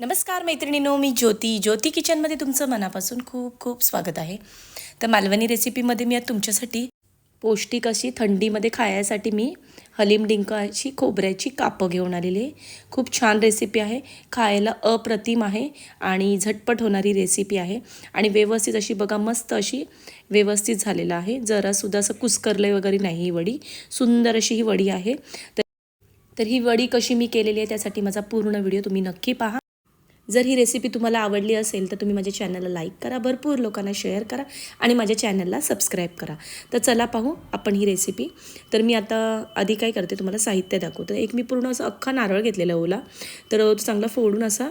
नमस्कार मैत्रिणीनो मी ज्योती. ज्योती किचनमध्ये तुमचं मनापासून खूप खूप स्वागत आहे. तर मालवणी रेसिपीमध्ये मी आज तुमच्यासाठी पौष्टिक अशी थंडीमध्ये खाण्यासाठी मी हलीम डिंकाची खोबऱ्याची कापं घेऊन आलेली आहे. खूप छान रेसिपी आहे. खायला अप्रतिम आहे आणि झटपट होणारी रेसिपी आहे. आणि व्यवस्थित अशी बघा मस्त अशी व्यवस्थित झालेलं आहे. जरासुद्धा असं कुस्करलं वगैरे नाही ही वडी. सुंदर अशी ही वडी आहे. तर तर ही वडी कशी मी केलेली आहे त्यासाठी माझा पूर्ण व्हिडिओ तुम्ही नक्की पहा. जर ही रेसिपी तुम्हाला आवडली असेल तर तुम्ही माझ्या चॅनलला लाईक करा भरपूर लोकांना शेअर करा आणि माझ्या चॅनलला सबस्क्राईब करा. तर चला पाहू आपण ही रेसिपी तर मी आता आधी काय करते तुम्हाला साहित्य दाखवतो. एक मी पूर्ण असं अख्खा नारळ घेतलेला ओला. तर तो चांगला फोडून असा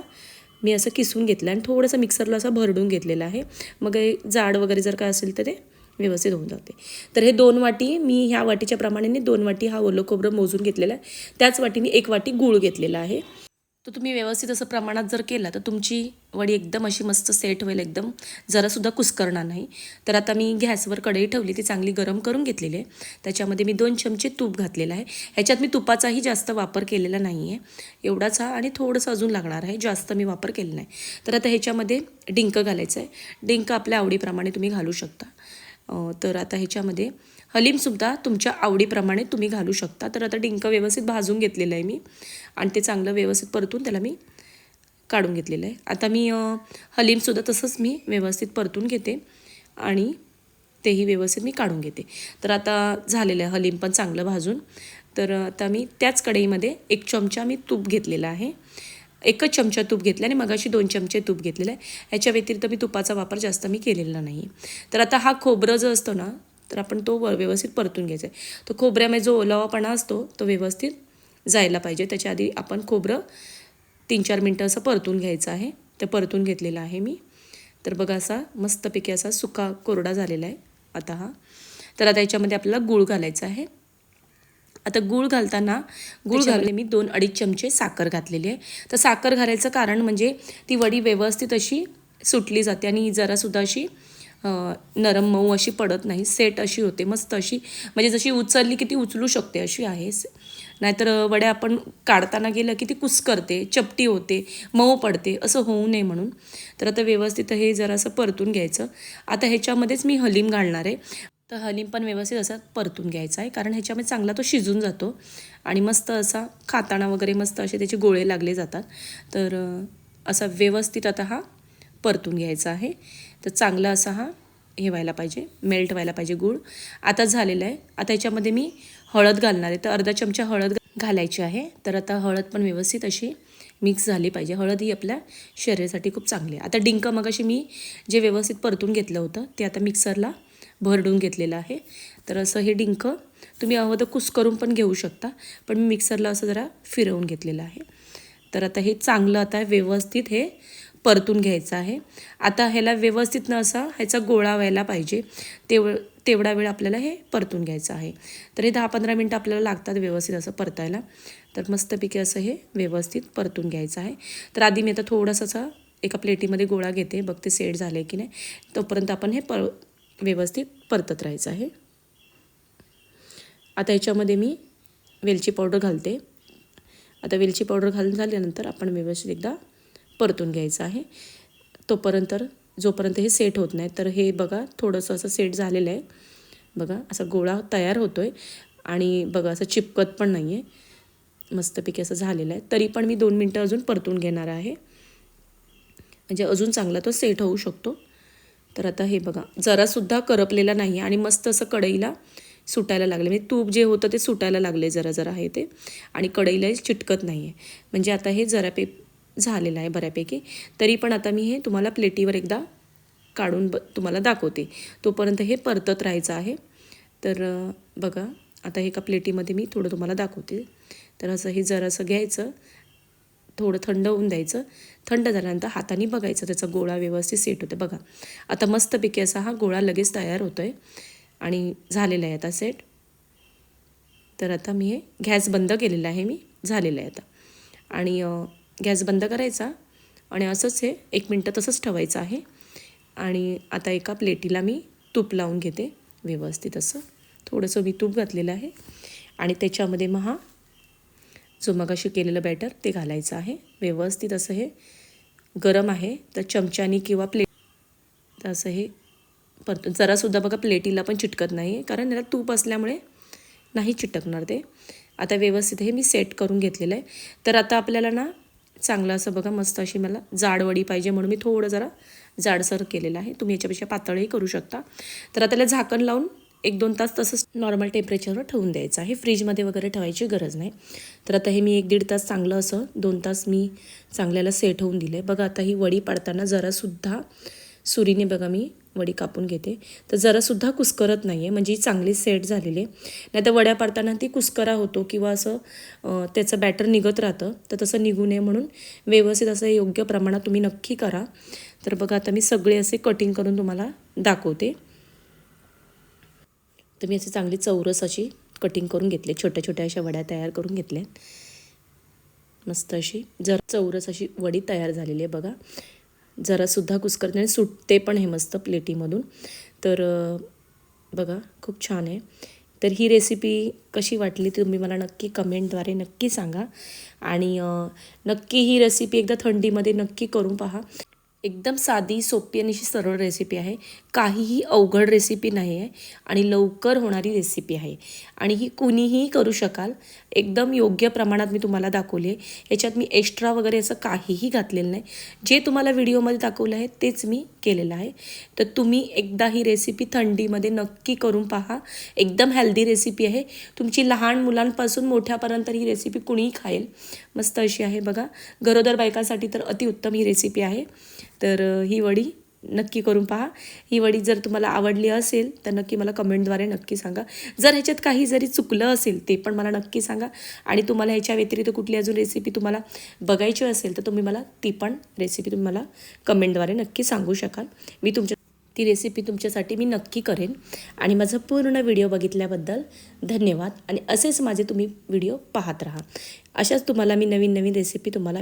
मी असं किसून घेतलं आणि थोडंसं मिक्सरला असं भरडून घेतलेलं आहे. मग हे जाड वगैरे जर काय असेल तर ते व्यवस्थित होऊन जाते. तर हे दोन वाटी मी ह्या वाटीच्या प्रमाणेने दोन वाटी हा ओलं खोबरं मोजून घेतलेला आहे. त्याच वाटीने एक वाटी गूळ घेतलेला आहे. तर तुम्ही व्यवस्थित असं प्रमाणात जर केला तर तुमची वडी एकदम अशी मस्त सेट होईल एकदम. जरासुद्धा कुस्करणार नाही. तर आता मी गॅसवर कढई ठेवली ती चांगली गरम करून घेतलेली आहे. त्याच्यामध्ये मी दोन चमचे तूप घातलेलं आहे. ह्याच्यात मी तुपाचाही जास्त वापर केलेला नाही आहे एवढाच हा आणि थोडंसं अजून लागणार आहे. जास्त मी वापर केलेला नाही. तर आता ह्याच्यामध्ये डिंक घालायचं आहे डिंक आपल्या आवडीप्रमाणे तुम्ही घालू शकता. तर आता ह्याच्यामध्ये हलीमसुद्धा तुमच्या आवडीप्रमाणे तुम्ही घालू शकता. तर आता डिंक व्यवस्थित भाजून घेतलेलं आहे मी. आणि ते चांगलं व्यवस्थित परतून त्याला मी काढून घेतलेलं आहे. आता मी हलीमसुद्धा तसंच मी व्यवस्थित परतून घेते. आणि तेही व्यवस्थित मी काढून घेते. तर आता झालेलं आहे हलीम पण चांगलं भाजून. तर आता मी त्याच कढईमध्ये एक चमचा मी तूप घेतलेला आहे. एकच चमचा तूप घेतला आणि मगाशी दोन चमचे तूप घेतलेलं आहे. ह्याच्या व्यतिरिक्त मी तुपाचा वापर जास्त मी केलेला नाही. तर आता हा खोबरं जो असतो ना तर आपण तो व्यवस्थित परतून घ्यायचा आहे. तो खोबऱ्यामध्ये जो ओलावापणा असतो तो व्यवस्थित जायला पाहिजे. त्याच्या आधी आपण खोबरं तीन चार मिनटं असं परतून घ्यायचं आहे. ते परतून घेतलेलं आहे मी. तर बघा असा मस्तपैकी असा सुका कोरडा झालेला आहे आता हा. तर आता याच्यामध्ये आपल्याला गूळ घालायचा आहे. आता गूळ घालताना गूळ घालले मी दोन अडीच चमचे साखर घातलेली आहे. तर साखर घालायचं कारण म्हणजे ती वडी व्यवस्थित अशी सुटली जाते आणि जरासुद्धा अशी नरम मऊ अशी पडत नाही. सेट अशी होते मस्त अशी. म्हणजे जशी उचलली की ती उचलू शकते अशी आहे. नाहीतर वड्या आपण काढताना गेलं की ती कुसकरते चपटी होते मऊ पडते असं होऊ नये म्हणून. तर आता व्यवस्थित हे जरासं परतून घ्यायचं. आता ह्याच्यामध्येच मी हलीम घालणार आहे. तर हलीम पण व्यवस्थित असा परतून घ्यायचा आहे कारण ह्याच्यामध्ये चांगला तो शिजून जातो. आणि मस्त असा खाताना वगैरे मस्त असे त्याचे गोळे लागले जातात. तर असा व्यवस्थित आता हा परतून घ्यायचा आहे. तर चांगला असा हा हे व्हायला पाहिजे मेल्ट व्हायला पाहिजे गूळ. आता झालेला आहे. आता याच्यामध्ये मी हळद घालणार आहे. तर अर्धा चमचा हळद घालायची आहे. तर आता हळद पण व्यवस्थित अशी मिक्स झाली पाहिजे. हळद ही आपल्या शरीरासाठी खूप चांगली आहे. आता डिंक मग अशी मी जे व्यवस्थित परतून घेतलं होतं ते आता मिक्सरला भरडून घेतलेलं आहे. तर असं हे डिंक तुम्ही हवं तर कुस करून पण घेऊ शकता पण मी मिक्सरला असं जरा फिरवून घेतलेलं आहे. तर आता हे चांगलं आता व्यवस्थित हे परतून घ्यायचं आहे. आता ह्याला व्यवस्थित न असा ह्याचा गोळा व्हायला पाहिजे तेव तेवढा वेळ आपल्याला हे परतून घ्यायचं आहे. तर हे दहा पंधरा मिनटं आपल्याला लागतात व्यवस्थित असं परतायला. तर मस्तपैकी असं हे व्यवस्थित परतून घ्यायचं आहे. तर आधी मी आता थोडंसं एका प्लेटीमध्ये गोळा घेते बघते सेट आहे की नाही. तोपर्यंत आपण हे पर व्यवस्थित परतत राहायचं आहे. आता याच्यामध्ये मी वेलची पावडर घालते. आता वेलची पावडर घालून झाल्यानंतर आपण व्यवस्थित एकदा परतून घ्यायचं आहे. तोपर्यंत जोपर्यंत हे सेट होत नाही तर हे बघा थोडंसं असं सेट झालेलं आहे. बघा असा गोळा तयार होतो आहे आणि बघा असं चिपकत पण नाही आहे मस्तपैकी असं झालेलं आहे. तरी पण मी दोन मिनटं अजून परतून घेणार आहे. म्हणजे अजून चांगला तो सेट होऊ शकतो. तर आता हे बघा जरासुद्धा करपलेला नाही आहे आणि मस्त असं कढईला सुटायला लागले. म्हणजे तूप जे होतं ते सुटायला लागले जरा जरा आहे ते. आणि कढईला चिटकत नाही आहे. म्हणजे आता हे जरा पे झालेलं आहे बऱ्यापैकी. तरी पण आता मी हे तुम्हाला प्लेटीवर एकदा काढून ब तुम्हाला दाखवते. तोपर्यंत हे परतत राहायचं आहे. तर बघा आता एका प्लेटीमध्ये मी थोडं तुम्हाला दाखवते. तर असं हे जरासं घ्यायचं थोडं थंड होऊन द्यायचं. थंड झाल्यानंतर हाताने बघायचं. त्याचा गोळा व्यवस्थित सेट होतं बघा. आता मस्तपैकी असा हा गोळा लगेच तयार होतो आहे आणि झालेला आहे आता सेट तर आता मी हे गॅस बंद केलेला आहे मी. झालेलं आहे आता. आणि गॅस बंद करायचा. आणि असंच हे एक मिनटं तसंच ठेवायचं आहे. आणि आता एका प्लेटीला मी तूप लावून घेते. व्यवस्थित असं. थोडंसं मी तूप घातलेलं आहे. आणि त्याच्यामध्ये मग हा जो मगाशी केलेलं बॅटर ते घालायचं आहे. व्यवस्थित असं हे गरम आहे. तर चमच्यानी किंवा प्लेट तर असं हे परतून जरासुद्धा बघा प्लेटीला पण चिटकत नाही आहे कारण याला तूप असल्यामुळे नाही चिटकणार ते. आता व्यवस्थित हे मी सेट करून घेतलेलं आहे. तर आता आपल्याला ना चांगलं असं बघा मस्त अशी मला जाडवडी पाहिजे म्हणून मी थोडं जरा जाडसर केलेलं आहे. तुम्ही याच्यापेक्षा पातळही करू शकता. तर आता त्याला झाकण लावून एक दोन तास तसंच नॉर्मल टेम्परेचरवर ठेवून द्यायचं. आहे फ्रीजमध्ये वगैरे ठेवायची गरज नाही. तर आता हे मी एक दीड तास चांगलं असं दोन तास मी चांगल्याला सेट होऊन दिलं आहे बघा आता ही वडी पाडताना जरासुद्धा सुरीने बघा मी वडी कापून घेते. तर जरासुद्धा कुस्करत नाही आहे म्हणजे चांगली सेट झालेली आहे. नाही तर वड्या पाडताना ती कुस्करा होतो किंवा असं त्याचं बॅटर निघत राहतं तर तसं निघू नये म्हणून व्यवस्थित असं योग्य प्रमाणात तुम्ही नक्की करा. तर बघा आता मी सगळे असे कटिंग करून तुम्हाला दाखवते. तर मी असे चांगली चौरस अशी कटिंग करून घेतली छोट्या छोट्या अशा वड्या तयार करून घेतल्या. मस्त अशी जरा चौरस अशी वडी तयार झालेली आहे बघा. जरासुद्धा कुस्करते आणि सुटते पण हे मस्त प्लेटीमधून. तर बघा खूप छान आहे. तर ही रेसिपी कशी वाटली तुम्ही मला नक्की कमेंटद्वारे नक्की सांगा. आणि नक्की ही रेसिपी एकदा थंडीमध्ये नक्की करून पहा. एकदम साधी सोपी आणि अशी सरळ रेसिपी आहे. काहीही अवघड रेसिपी नाही आहे आणि लवकर होणारी रेसिपी आहे. आणि ही कुणीही करू शकाल. एकदम योग्य प्रमाणात मी तुम्हाला दाखवली आहे. याच्यात मी एक्स्ट्रा वगैरे असं काहीही घातलेलं नाही. जे तुम्हाला व्हिडिओमध्ये दाखवलं आहे तेच मी केलेलं आहे. तर तुम्ही एकदा ही रेसिपी थंडीमध्ये नक्की करून पहा. एकदम हेल्दी रेसिपी आहे. तुमची लहान मुलांपासून मोठ्यापर्यंत ही रेसिपी कुणीही खाईल. मस्त अशी आहे बघा. गरोदर बायकांसाठी तर अतिउत्तम ही रेसिपी आहे. तर ही वडी नक्की करून पहा. ही वडी जर तुम्हाला आवडली असेल तर नक्की मला कमेंटद्वारे नक्की सांगा. जर ह्याच्यात काही जरी चुकलं असेल ते पण मला नक्की सांगा. आणि तुम्हाला ह्याच्या व्यतिरिक्त कुठली अजून रेसिपी तुम्हाला बघायची असेल तर तुम्ही मला ती पण रेसिपी तुम्ही मला कमेंटद्वारे नक्की सांगू शकाल. मी तुमच्या ती रेसिपी तुमच्यासाठी मी नक्की करेन. आणि माझा पूर्ण व्हिडिओ बघितल्याबद्दल धन्यवाद. आणि असेच माझे तुम्ही व्हिडिओ पाहत राहा. अशाच तुम्हाला मी नवीन नवीन रेसिपी तुम्हाला